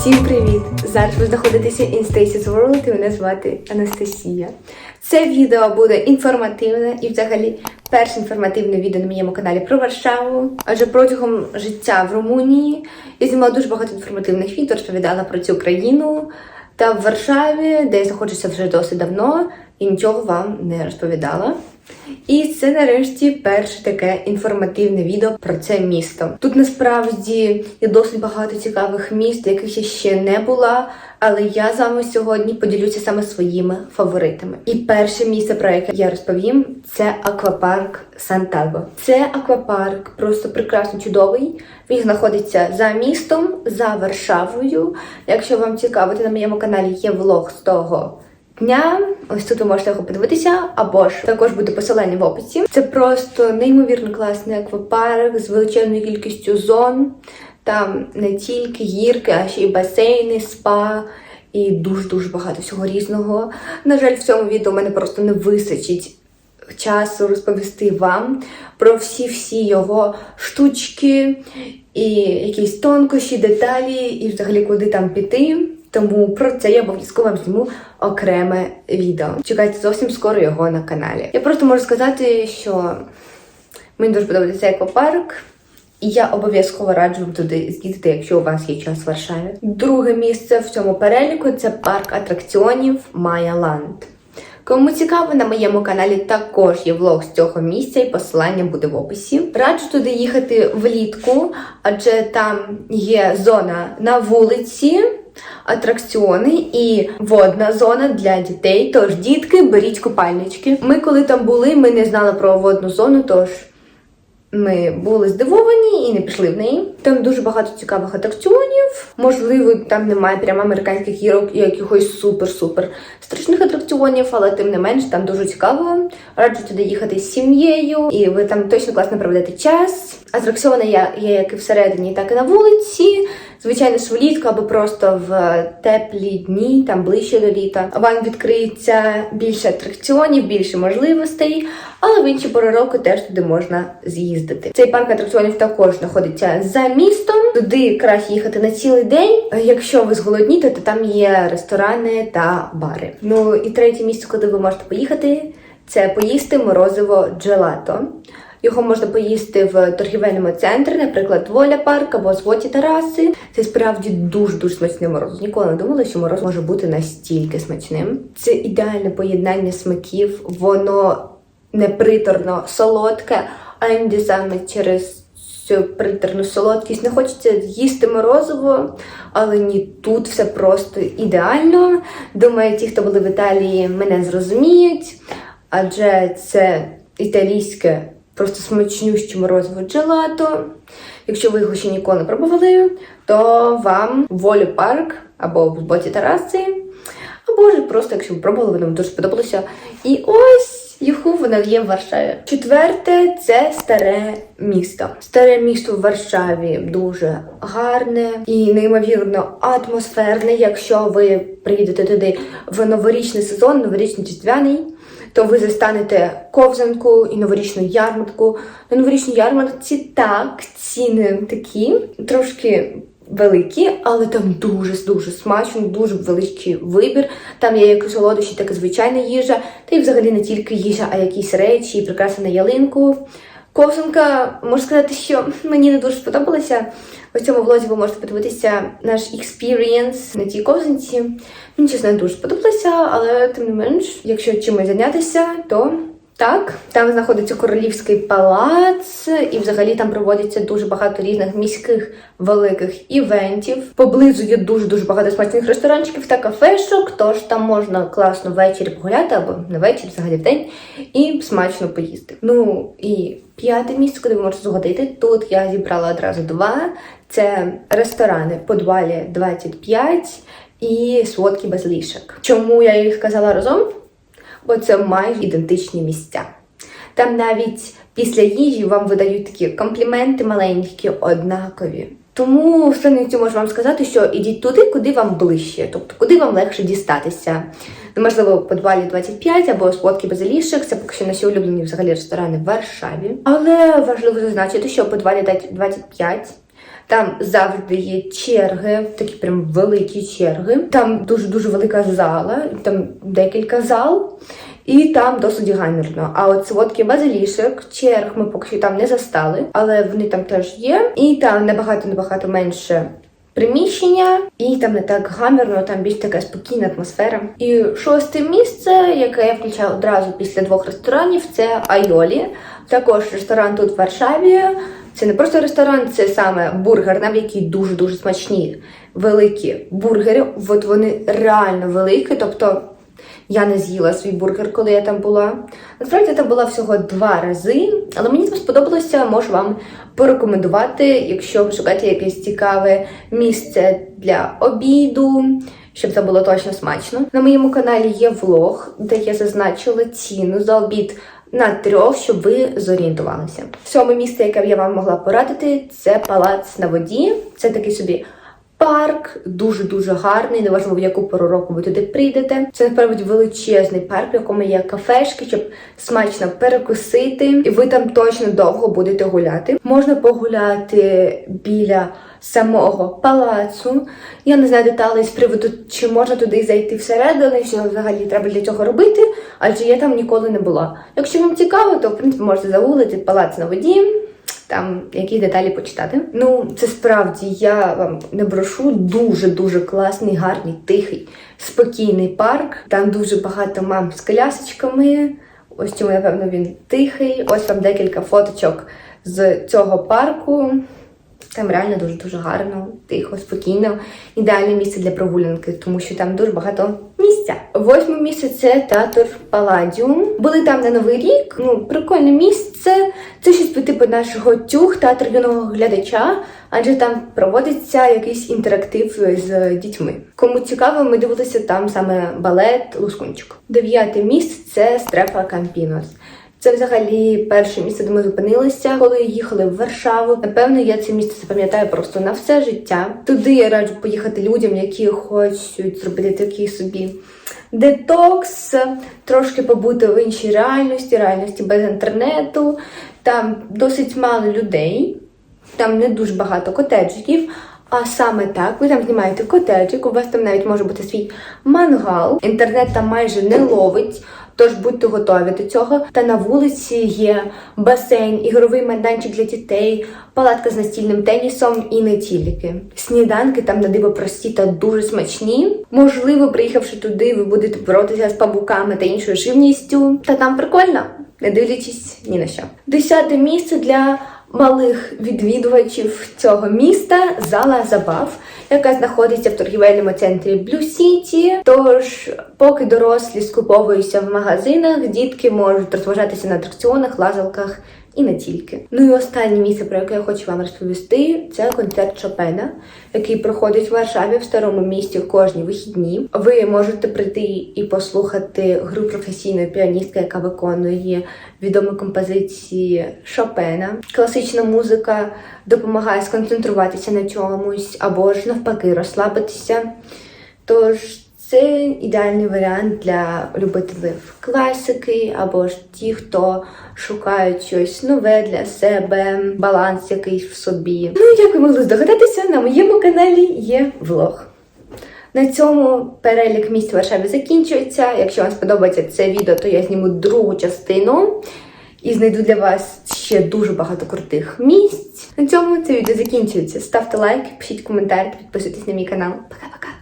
Всім привіт! Зараз ви знаходитеся in Stacy's World і мене звати Анастасія. Це відео буде інформативне і взагалі перше інформативне відео на моєму каналі про Варшаву. Адже протягом життя в Румунії я знімала дуже багато інформативних відео, розповідала про цю країну. Та в Варшаві, де я знаходжуся вже досить давно, і нічого вам не розповідала. І це нарешті перше таке інформативне відео про це місто. Тут насправді є досить багато цікавих міст, яких я ще не була. Але я з вами сьогодні поділюся саме своїми фаворитами. І перше місце, про яке я розповім, це аквапарк Сантаго. Це аквапарк просто прекрасно чудовий. Він знаходиться за містом, за Варшавою. Якщо вам цікаво, то на моєму каналі є влог з того дня. Ось тут ви можете його подивитися, або ж також буде посилання в описі. Це просто неймовірно класний аквапарк з величезною кількістю зон. Там не тільки гірки, а ще й басейни, спа. І дуже-дуже багато всього різного. На жаль, в цьому відео мене просто не вистачить часу розповісти вам про всі-всі його штучки і якісь тонкощі, деталі, і взагалі куди там піти. Тому про це я обов'язково вам зніму окреме відео. Чекайте зовсім скоро його на каналі. Я просто можу сказати, що мені дуже подобається цей екопарк. І я обов'язково раджу вам туди з'їздити, якщо у вас є час в Варшаві. Друге місце в цьому переліку це парк атракціонів Майя Ланд. Кому цікаво, на моєму каналі також є влог з цього місця, і посилання буде в описі. Раджу туди їхати влітку, адже там є зона на вулиці, атракціони і водна зона для дітей. Тож, дітки, беріть купальнички. Ми, коли там були, ми не знали про водну зону, тож. Ми були здивовані і не пішли в неї. Там дуже багато цікавих атракціонів. Можливо, там немає прямо американських гірок і якихось супер-супер страшних атракціонів, але тим не менш там дуже цікаво. Раджу туди їхати з сім'єю, і ви там точно класно проведете час. Атракціони є, є як і всередині, так і на вулиці. Звичайно, ж влітку або просто в теплі дні, там ближче до літа. Вам відкриється більше атракціонів, більше можливостей, але в інші пори року теж туди можна з'їздити. Цей парк атракціонів також знаходиться за містом. Туди краще їхати на цілий день. Якщо ви зголодніте, то там є ресторани та бари. Ну і третє місце, куди ви можете поїхати, це поїсти морозиво джелато. Його можна поїсти в торгівельному центрі, наприклад, Воля парк або Злоті Тараси. Це справді дуже-дуже смачне мороз. Ніколи не думала, що мороз може бути настільки смачним. Це ідеальне поєднання смаків, воно не приторно солодке, а саме через цю приторну солодкість. Не хочеться їсти морозиво, але ні, тут все просто ідеально. Думаю, ті, хто були в Італії, мене зрозуміють, адже це італійське. Просто смачнюще морозиво джелато. Якщо ви його ще ніколи не пробували, то вам волю парк або в боті Тараси, або ж просто, якщо ви пробували, воно вам дуже сподобалося. І ось юху, воно є в Варшаві. Четверте це старе місто. Старе місто в Варшаві дуже гарне і неймовірно атмосферне. Якщо ви приїдете туди в новорічний сезон, новорічний різдвяний то ви застанете ковзанку і новорічну ярмарку. На новорічній ярмарці так, ціни такі, трошки великі, але там дуже-дуже смачно, дуже великий вибір. Там є як солодощі, так і звичайна їжа, та й взагалі не тільки їжа, а якісь речі, прикраси на ялинку. Ковзанка, можу сказати, що мені не дуже сподобалася. В цьому влозі ви можете подивитися наш експірієнс на тій ковзанці. Мені чесно не дуже сподобалося, але тим не менш, якщо чимось зайнятися, то так, там знаходиться королівський палац, і взагалі там проводяться дуже багато різних міських великих івентів. Поблизу є дуже дуже багато смачних ресторанчиків та кафешок. Тож там можна класно ввечері погуляти або не ввечері, взагалі в день, і смачно поїсти. Ну і п'яте місце, куди ви можете згодити. Тут я зібрала одразу два: це ресторани Подвалі 25 і Сводки без лішок. Чому я їх казала разом? Бо це майже ідентичні місця. Там навіть після їжі вам видають такі компліменти маленькі, однакові. Тому в цю можу вам сказати, що ідіть туди, куди вам ближче, тобто куди вам легше дістатися. Можливо, по подвалі 25 або спотки базилішек, це поки що наші улюблені взагалі ресторани в Варшаві. Але важливо зазначити, що по подвалі 25 Там завжди є черги, такі прям великі черги. Там дуже дуже велика зала, там декілька зал. І там досить гамірно. А от солодкий базилішок, черг ми поки що там не застали, але вони там теж є. І там набагато набагато менше приміщення, і там не так гамірно, там більш така спокійна атмосфера. І шосте місце, яке я включаю одразу після двох ресторанів, це Айолі. Також ресторан тут в Варшаві. Це не просто ресторан, це саме бургерна, в якій дуже дуже смачні великі бургери. От вони реально великі, тобто. Я не з'їла свій бургер, коли я там була. Насправді я там була всього два рази, але мені там сподобалося, можу вам порекомендувати, якщо ви шукаєте якесь цікаве місце для обіду, щоб це було точно смачно. На моєму каналі є влог, де я зазначила ціну за обід на трьох, щоб ви зорієнтувалися. Сьоме місце, яке я вам могла порадити, це палац на воді. Це такий собі. Парк дуже-дуже гарний, неважливо в яку пору року ви туди прийдете. Це насправді величезний парк, в якому є кафешки, щоб смачно перекусити, і ви там точно довго будете гуляти. Можна погуляти біля самого палацу. Я не знаю деталей з приводу, чи можна туди зайти всередину, що взагалі треба для цього робити, адже я там ніколи не була. Якщо вам цікаво, то в принципі можете загуглити палац на воді там які деталі почитати. Ну, це справді я вам не брошу. Дуже дуже класний, гарний, тихий, спокійний парк. Там дуже багато мам з колясочками. Ось чому, напевно, він тихий. Ось вам декілька фоточок з цього парку. Там реально дуже дуже гарно, тихо, спокійно. Ідеальне місце для прогулянки, тому що там дуже багато місця. Восьме місце це театр Паладіум. Були там на новий рік. Ну, прикольне місце. Це щось по типу нашого тюг, театр юного глядача, адже там проводиться якийсь інтерактив з дітьми. Кому цікаво, ми дивилися там саме балет Лускунчик. Дев'яте місце це Стрепа Кампінос. Це взагалі перше місце, де ми зупинилися, коли їхали в Варшаву. Напевно, я це місце запам'ятаю просто на все життя. Туди я раджу поїхати людям, які хочуть зробити такий собі детокс, трошки побути в іншій реальності, реальності без інтернету. Там досить мало людей, там не дуже багато котеджиків. А саме так, ви там знімаєте котеджик, у вас там навіть може бути свій мангал. Інтернет там майже не ловить, тож будьте готові до цього. Та на вулиці є басейн, ігровий майданчик для дітей, палатка з настільним тенісом і не тільки. Сніданки там на диво прості та дуже смачні. Можливо, приїхавши туди, ви будете боротися з пабуками та іншою живністю. Та там прикольно, не дивлячись ні на що. Десяте місце для малих відвідувачів цього міста зала забав, яка знаходиться в торгівельному центрі Блю Сіті. Тож, поки дорослі скуповуються в магазинах, дітки можуть розважатися на атракціонах, лазалках і не тільки. Ну і останнє місце, про яке я хочу вам розповісти, це концерт Шопена, який проходить в Варшаві в старому місті кожні вихідні. Ви можете прийти і послухати гру професійної піаністки, яка виконує відомі композиції Шопена. Класична музика допомагає сконцентруватися на чомусь або ж навпаки розслабитися. Тож це ідеальний варіант для любителів класики, або ж ті, хто шукають щось нове для себе, баланс якийсь в собі. Ну, як ви могли здогадатися, на моєму каналі є влог. На цьому перелік місць в Варшаві закінчується. Якщо вам сподобається це відео, то я зніму другу частину і знайду для вас ще дуже багато крутих місць. На цьому це відео закінчується. Ставте лайк, пишіть коментар, підписуйтесь на мій канал. Пока-пока!